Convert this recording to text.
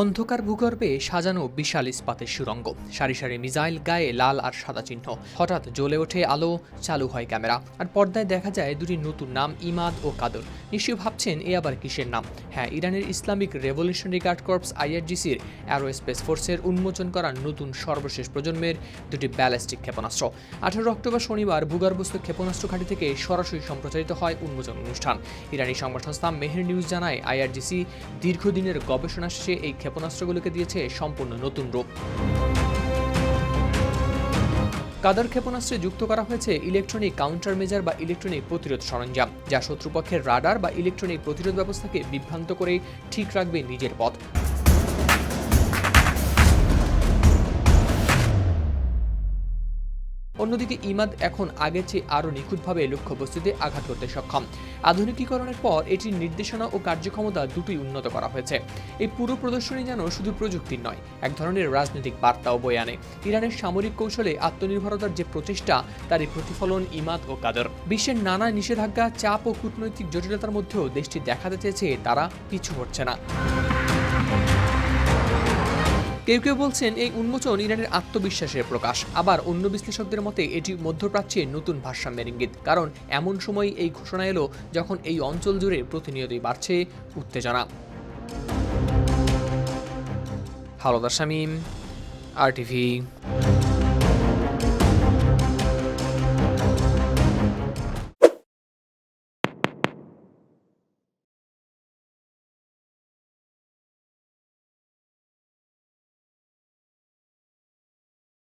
অন্ধকার ভূগর্ভে সাজানো বিশাল ইস্পাতের সুরঙ্গ। সারি সারি মিসাইল, গায়ে লাল আর সাদা চিহ্ন। হঠাৎ জ্বলে ওঠে আলো, চালু হয় ক্যামেরা। আর পর্দায় দেখা যায় দুটি নতুন নাম, ইমাদ ও কাদর। নিশ্চয়ই ভাবছেন এ আবার কিসের নাম? হ্যাঁ ইরানের ইসলামিক রেভলিউশনারি গার্ড কর্পস আইআরজিসির অ্যারোস্পেস ফোর্সের উন্মোচন করা নতুন সর্বশেষ প্রজন্মের দুটি ব্যালিস্টিক ক্ষেপণাস্ত্র। আঠারো অক্টোবর শনিবার ভূগর্ভস্থ ক্ষেপণাস্ত্র ঘাঁটি থেকে সরাসরি সম্প্রচারিত হয় উন্মোচন অনুষ্ঠান। ইরানি সংবাদ সংস্থা মেহের নিউজ জানায়, আইআরজিসি দীর্ঘদিনের গবেষণা শেষে এই ক্ষেপণাস্ত্রগুলোকে দিয়েছে সম্পূর্ণ নতুন রূপ। কাদার ক্ষেপণাস্ত্রে যুক্ত করা হয়েছে ইলেকট্রনিক কাউন্টার মেজার বা ইলেকট্রনিক প্রতিরোধ সরঞ্জাম, যা শত্রুপক্ষের রাডার বা ইলেকট্রনিক প্রতিরোধ ব্যবস্থাকে বিভ্রান্ত করে ঠিক রাখবে নিজের পথ। অন্যদিকে ইমাদ এখন আগের চেয়ে আরও নিখুঁতভাবে লক্ষ্যবস্তুতে আঘাত করতে সক্ষম। আধুনিকীকরণের পর এটির নির্দেশনা ও কার্যক্ষমতা দুটোই উন্নত করা হয়েছে। এই পুরো প্রদর্শনী যেন শুধু প্রযুক্তির নয়, এক ধরনের রাজনৈতিক বার্তাও বয়ে আনে। ইরানের সামরিক কৌশলে আত্মনির্ভরতার যে প্রচেষ্টা, তারই প্রতিফলন ইমাদ ও কাদর। বিশ্বের নানা নিষেধাজ্ঞা, চাপ ও কূটনৈতিক জটিলতার মধ্যেও দেশটি দেখাতে চেয়েছে তারা পিছু হচ্ছে না। কেউ কেউ বলছেন এই উন্মোচন ইরানের আত্মবিশ্বাসের প্রকাশ। আবার অন্য বিশ্লেষকদের মতে, এটি মধ্যপ্রাচ্যে নতুন ভারসাম্যের ইঙ্গিত। কারণ এমন সময় এই ঘোষণা এলো যখন এই অঞ্চল জুড়ে প্রতিনিয়তই বাড়ছে উত্তেজনা। হালদার শামীম, আর টিভি